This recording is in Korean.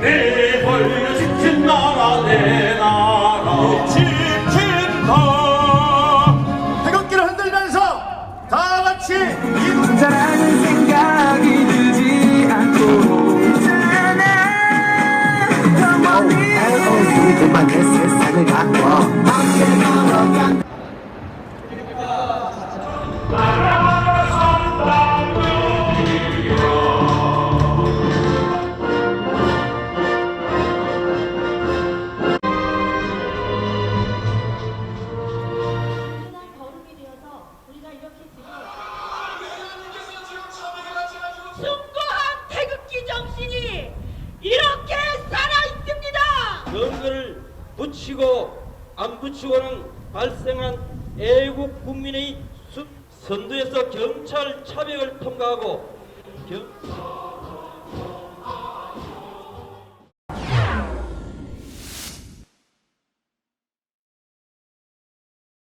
내 벌려 지킨 나라 내 나라 다 숭고한 태극기 정신이 이렇게 살아 있습니다. 선거를 붙이고 안 붙이고는 발생한 애국 국민의 수- 선두에서 경찰 차벽을 통과하고 경-